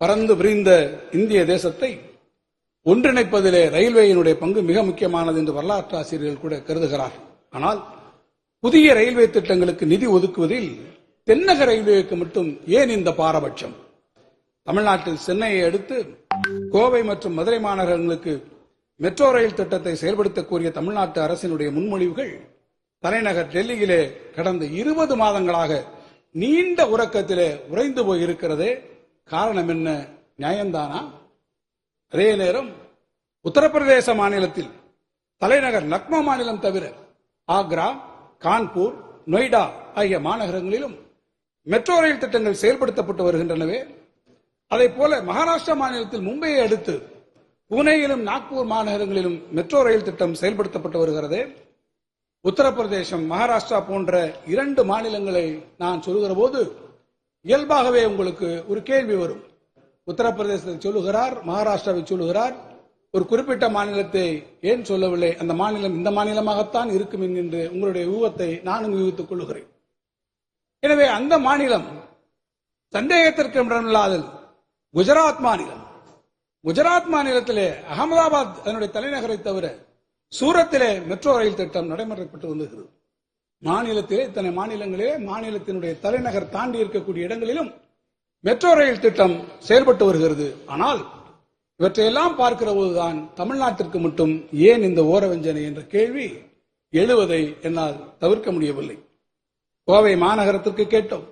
பறந்து விரிந்த இந்திய தேசத்தை ஒன்றிணைப்பதிலே ரயில்வேயினுடைய பங்கு மிக முக்கியமானது என்று வரலாற்று ஆசிரியர்கள் கூட கருதுகிறார் ஆனால் புதிய ரயில்வே திட்டங்களுக்கு நிதி ஒதுக்குவதில் தென்னக ரயில்வேக்கு மட்டும் ஏன் இந்த பாரபட்சம்? தமிழ்நாட்டில் சென்னையை அடுத்து கோவை மற்றும் மதுரை மாநகரங்களுக்கு மெட்ரோ ரயில் திட்டத்தை செயல்படுத்த கோரிய தமிழ்நாட்டு அரசினுடைய முன்மொழிவுகள் தலைநகர் டெல்லியிலே கடந்த இருபது மாதங்களாக நீண்ட உறக்கத்திலே உறைந்து போயிருக்கிறதே காரணம் என்ன? நியாயம்தானா? அதே நேரம் உத்தரப்பிரதேச மாநிலத்தில் தலைநகர் லக்னோ மாநிலம் தவிர ஆக்ரா கான்பூர் நொய்டா ஆகிய மாநகரங்களிலும் மெட்ரோ ரயில் திட்டங்கள் செயல்படுத்தப்பட்டு வருகின்றனவே. அதே போல மகாராஷ்டிரா மாநிலத்தில் மும்பையை அடுத்து புனேயிலும் நாக்பூர் மாநகரங்களிலும் மெட்ரோ ரயில் திட்டம் செயல்படுத்தப்பட்டு வருகிறது. உத்தரப்பிரதேசம் மகாராஷ்டிரா போன்ற இரண்டு மாநிலங்களை நான் சொல்கிற போது இயல்பாகவே உங்களுக்கு ஒரு கேள்வி வரும். உத்தரப்பிரதேசத்தை சொல்லுகிறார் மகாராஷ்டிராவை சொல்லுகிறார். ஒரு குறிப்பிட்ட மாநிலத்தை ஏன் சொல்லவில்லை? அந்த மாநிலம் இந்த மாநிலமாகத்தான் இருக்கும் என்கின்ற உங்களுடைய ஊகத்தை நானும் யூகித்துக் கொள்ளுகிறேன் எனவே அந்த மாநிலம் சந்தேகத்திற்கு இடமில்லாதது. குஜராத் மாநிலம். குஜராத் மாநிலத்திலே அகமதாபாத் அதனுடைய தலைநகரை தவிர சூரத்திலே மெட்ரோ ரயில் திட்டம் நடைமுறைப்பட்டு வந்துகிறது. மாநிலத்திலே இத்தனை மாநிலங்களிலே மாநிலத்தினுடைய தலைநகர் தாண்டி இருக்கக்கூடிய இடங்களிலும் மெட்ரோ ரயில் திட்டம் செயல்பட்டு வருகிறது. ஆனால் இவற்றையெல்லாம் பார்க்கிற போதுதான் தமிழ்நாட்டிற்கு மட்டும் ஏன் இந்த ஓரவஞ்சனை என்ற கேள்வி எழுவதை என்னால் தவிர்க்க முடியவில்லை. கோவை மாநகரத்திற்கு கேட்டோம்.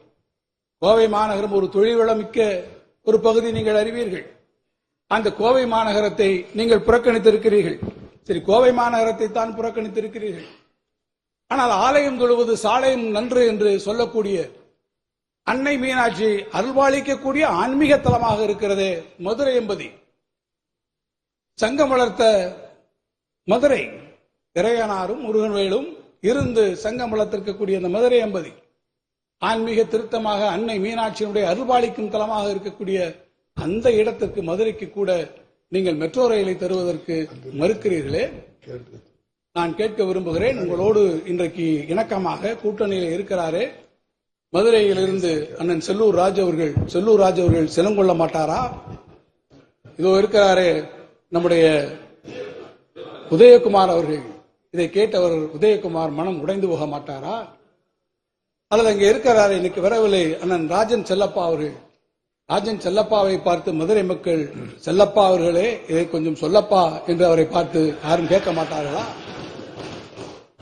கோவை மாநகரம் ஒரு தொழில் வளமிக்க ஒரு பகுதி நீங்கள் அறிவீர்கள். அந்த கோவை மாநகரத்தை நீங்கள் புறக்கணித்திருக்கிறீர்கள். சரி கோவை மாநகரத்தை தான் புறக்கணித்திருக்கிறீர்கள். ஆனால் ஆலயம் தொழுவது சாலையும் நன்று என்று சொல்லக்கூடிய அன்னை மீனாட்சி அருள்வாளிக்கக்கூடிய ஆன்மீக தலமாக இருக்கிறதே மதுரை என்பதி. சங்கம் வளர்த்த மதுரை இறையனாரும் முருகன்வேலும் இருந்து சங்கம் வளர்த்திருக்கக்கூடிய அந்த மதுரை என்பதி. ஆன்மீக திருத்தமாக அன்னை மீனாட்சியினுடைய அருள்பாலிக்கும் தலமாக இருக்கக்கூடிய அந்த இடத்திற்கு மதுரைக்கு கூட நீங்கள் மெட்ரோ ரயிலை தருவதற்கு மறுக்கிறீர்களே? நான் கேட்க விரும்புகிறேன். உங்களோடு இன்றைக்கு இணக்கமாக கூட்டணியில் இருக்கிறாரே. மதுரையிலிருந்து அண்ணன் செல்லூர் ராஜ் அவர்கள். செல்லூர் ராஜ் அவர்கள் செலங்கொள்ள மாட்டாரா? இதோ இருக்கிறாரே நம்முடைய உதயகுமார் அவர்கள். இதை கேட்டவர் உதயகுமார் மனம் உடைந்து போக மாட்டாரா? அல்லது அங்கே இருக்கிறாரே இன்னைக்கு வரவில்லை அண்ணன் ராஜன் செல்லப்பா அவர்கள். ராஜன் செல்லப்பாவை பார்த்து மதுரை மக்கள் செல்லப்பா அவர்களே இதை கொஞ்சம் சொல்லப்பா என்று அவரை பார்த்து யாரும் கேட்க மாட்டார்களா?